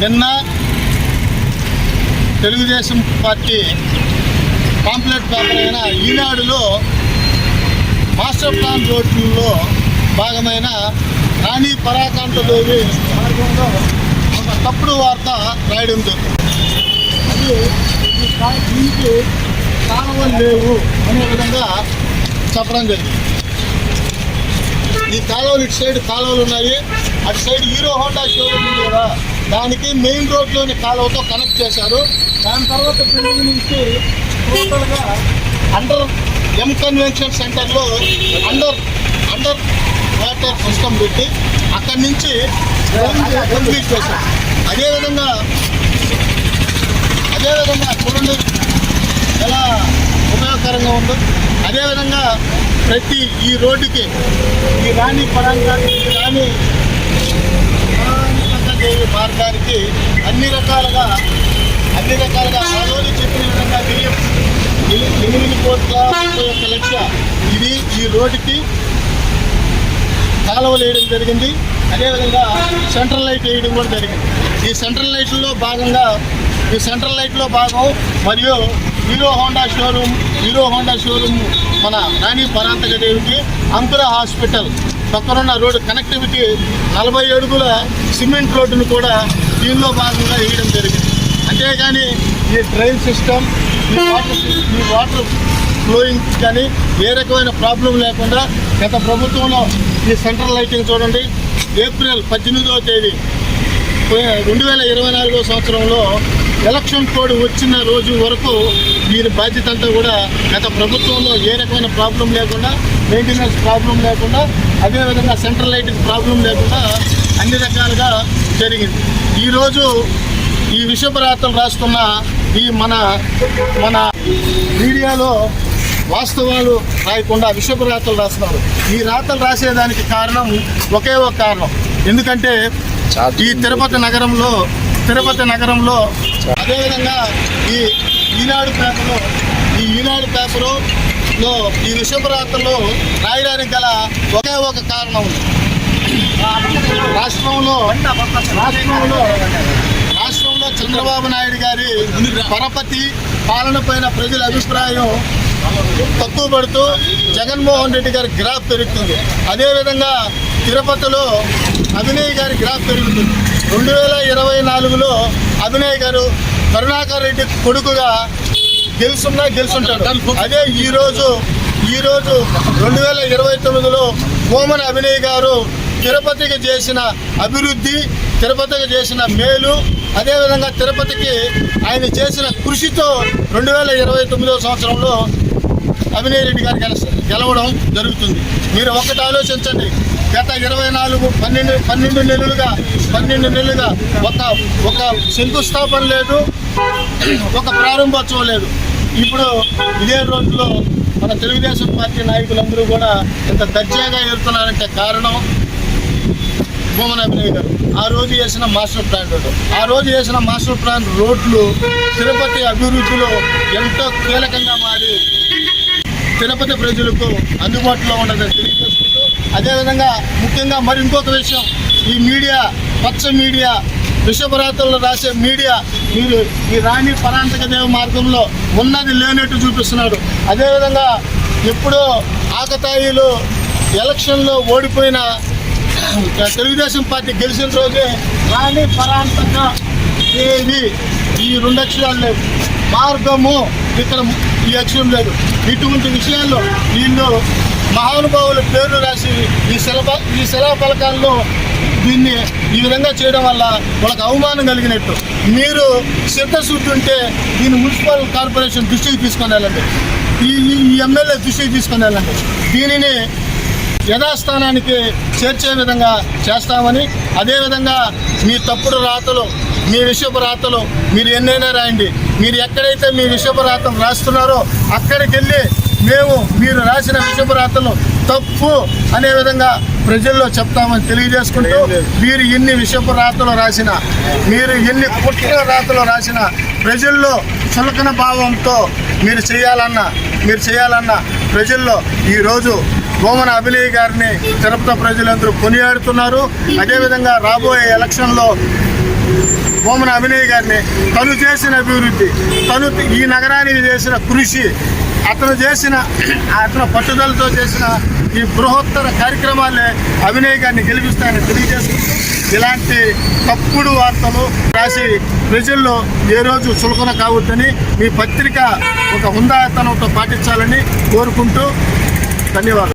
నిన్న Telugu Desam party pamphlet paper అయిన ఈనాడులో మాస్టర్ ప్లాన్ రోడ్లలో భాగమైన రాణి పరాకాంతదేవి మార్గంలో ఒక తప్పుడు వార్త రాయడం జరిగింది అది దీనికి కాలువలు లేవు అనే విధంగా చెప్పడం జరిగింది. ఈ కాలువలు ఇటు సైడ్ కాలువలు ఉన్నాయి. అటు సైడ్ హీరో హోండా షోరూమ్ ఉంది కదా. దానికి మెయిన్ రోడ్లోని కాలువతో కనెక్ట్ చేశారు. దాని తర్వాత బిల్డింగ్ నుంచి టోటల్గా అండర్ ఎం కన్వెన్షన్ సెంటర్లో అండర్ అండర్ వాటర్ సిస్టమ్ పెట్టి అక్కడి నుంచి కంప్లీట్ చేశారు. అదేవిధంగా అదేవిధంగా చూడండి. ఎలా ఉపయోగకరంగా ఉందో. అదేవిధంగా ప్రతి ఈ రోడ్డుకి ఈ రాణి పరంగా రాణి దేవి మార్గానికి అన్ని రకాలుగా అన్ని రకాలుగా ఆ రోజు చెప్పిన విధంగా బియ్యం ఎనిమిది- కోట్ల ముప్పై ఒక్క లక్ష ఇది ఈ రోడ్డుకి కాలువలు వేయడం జరిగింది. అదేవిధంగా సెంట్రల్ లైట్ వేయడం కూడా జరిగింది. ఈ సెంట్రల్ లైట్లో భాగంగా ఈ సెంట్రల్ లైట్లో భాగం మరియు Hero Honda showroom Hero Honda showroom మన రాణి పరాంతక దేవికి అంకుర హాస్పిటల్. పక్కనున్న రోడ్డు కనెక్టివిటీ నలభై అడుగుల సిమెంట్ రోడ్డును కూడా దీనిలో భాగంగా వేయడం జరిగింది. అంతేగాని ఈ డ్రైన్ సిస్టమ్ ఈ వాటర్ ఈ వాటర్ ఫ్లోయింగ్ కానీ ఏ రకమైన ప్రాబ్లం లేకుండా గత ప్రభుత్వంలో ఈ సెంట్రల్ లైటింగ్ చూడండి ఏప్రిల్ పద్దెనిమిదవ తేదీ రెండు వేల ఇరవై నాలుగో సంవత్సరంలో ఎలక్షన్ కోడ్ వచ్చిన రోజు వరకు దీని బాధ్యత అంతా కూడా గత ప్రభుత్వంలో ఏ రకమైన ప్రాబ్లం లేకుండా మెయింటెనెన్స్ ప్రాబ్లం లేకుండా అదేవిధంగా సెంట్రల్ లైటింగ్ ప్రాబ్లం లేకుండా అన్ని రకాలుగా జరిగింది. ఈరోజు ఈ విషపరాతలు రాస్తున్న ఈ మన మన మీడియాలో వాస్తవాలు రాయకుండా విషపు రాతలు రాస్తున్నారు. ఈ రాతలు రాసేదానికి కారణం ఒకే ఒక కారణం. ఎందుకంటే ఈ తిరుపతి నగరంలో తిరుపతి నగరంలో అదేవిధంగా ఈ ఈనాడు పేపరు ఈ ఈనాడు పేపరులో ఈ విషపు రాయడానికి గల ఒకే ఒక కారణం ఉంది. రాష్ట్రంలో రాష్ట్రంలో రాష్ట్రంలో చంద్రబాబు నాయుడు గారి పరపతి పాలన పైన ప్రజల అభిప్రాయం తక్కువ పడుతూ జగన్మోహన్ రెడ్డి గారి గ్రాఫ్ పెరుగుతుంది. అదేవిధంగా తిరుపతిలో అభినయ్ గారి గ్రాఫ్ పెరుగుతుంది. రెండు వేల ఇరవై నాలుగులో అభినయ్ గారు కరుణాకర్ రెడ్డి కొడుకుగా గెలుసున్నా గెలుచుంటాడు అదే ఈరోజు ఈరోజు రెండు వేల ఇరవై తొమ్మిదిలో కోమన అభినయ్ గారు తిరుపతికి చేసిన అభివృద్ధి తిరుపతికి చేసిన మేలు అదేవిధంగా తిరుపతికి ఆయన చేసిన కృషితో రెండు వేల ఇరవై తొమ్మిదవ సంవత్సరంలో అభినయ్ రెడ్డి గారు గెల గెలవడం జరుగుతుంది. మీరు ఒకటి ఆలోచించండి. గత ఇరవై నాలుగు పన్నెండు పన్నెండు నెలలుగా పన్నెండు నెలలుగా ఒక ఒక శంకుస్థాపన లేదు ఒక ప్రారంభోత్సవం లేదు. ఇప్పుడు ఇదే రోజులో మన తెలుగుదేశం పార్టీ నాయకులందరూ కూడా ఇంత దర్జాగా ఎడుతున్నారంటే కారణం భూమన్ అభినయ్ గారు. ఆ రోజు చేసిన మాస్టర్ ప్లాన్ రోడ్డు. ఆ రోజు చేసిన మాస్టర్ ప్లాన్ రోడ్లు తిరుపతి అభివృద్ధిలో ఎంతో కీలకంగా మారి తిరుపతి ప్రజలకు అందుబాటులో ఉండదని తెలియజేసుకుంటూ అదేవిధంగా ముఖ్యంగా మరి ఇంకొక విషయం ఈ మీడియా పచ్చ మీడియా విషపరాతల్లో రాసే మీడియా మీరు ఈ రాణి పరాంతక దేవ మార్గంలో ఉన్నది లేనట్టు చూపిస్తున్నాడు. అదేవిధంగా ఎప్పుడో ఆకతాయిలు ఎలక్షన్లో ఓడిపోయిన తెలుగుదేశం పార్టీ గెలిచిన రోజే రాణి పరాంతక దేవి ఈ రెండు అక్షరాలు మార్గము ఇక్కడ ఈ లక్ష్యం లేదు. ఇటువంటి విషయాల్లో వీళ్ళు మహానుభావుల పేర్లు రాసి ఈ శిలప ఈ శిలా ఫలకాల్లో దీన్ని ఈ విధంగా చేయడం వల్ల వాళ్ళకి అవమానం కలిగినట్టు. మీరు చిత్తశుద్ధి ఉంటే దీన్ని మున్సిపల్ కార్పొరేషన్ దృష్టికి తీసుకొని వెళ్ళండి. ఈ ఈ- ఎమ్మెల్యే దృష్టికి తీసుకొని వెళ్ళండి. దీనిని యథాస్థానానికి చేర్చే విధంగా చేస్తామని అదేవిధంగా మీ తప్పుడు రాతలు మీ విషపు రాతలు మీరు ఎన్నైనా రాయండి. మీరు ఎక్కడైతే మీ విషయపు రాతలు రాస్తున్నారో అక్కడికి వెళ్ళి మేము మీరు రాసిన విషయపు రాతలు తప్పు అనే విధంగా ప్రజల్లో చెప్తామని తెలియజేసుకుంటూ మీరు ఎన్ని విషయపు రాతలు రాసినా మీరు ఎన్ని కుట్ర రాతలు రాసినా ప్రజల్లో చులకన భావంతో మీరు చేయాలన్నా మీరు చేయాలన్న ప్రజల్లో ఈరోజు గోమన అభినయ్ గారిని తిరుపతి ప్రజలందరూ కొనియాడుతున్నారు. అదేవిధంగా రాబోయే ఎలక్షన్లో బొమ్మన అభినయ్ గారిని తను చేసిన అభివృద్ధి తను ఈ నగరానికి చేసిన కృషి అతను చేసిన అతను పట్టుదలతో చేసిన ఈ బృహత్తర కార్యక్రమాలే అభినయ్ గారిని గెలిపిస్తాయని తెలియజేసుకుంటూ ఇలాంటి తప్పుడు వార్తలు రాసి ప్రజల్లో ఏ రోజు చులకన కావద్దని మీ పత్రిక ఒక హుందాతనంతో పాటించాలని కోరుకుంటూ ధన్యవాదాలు.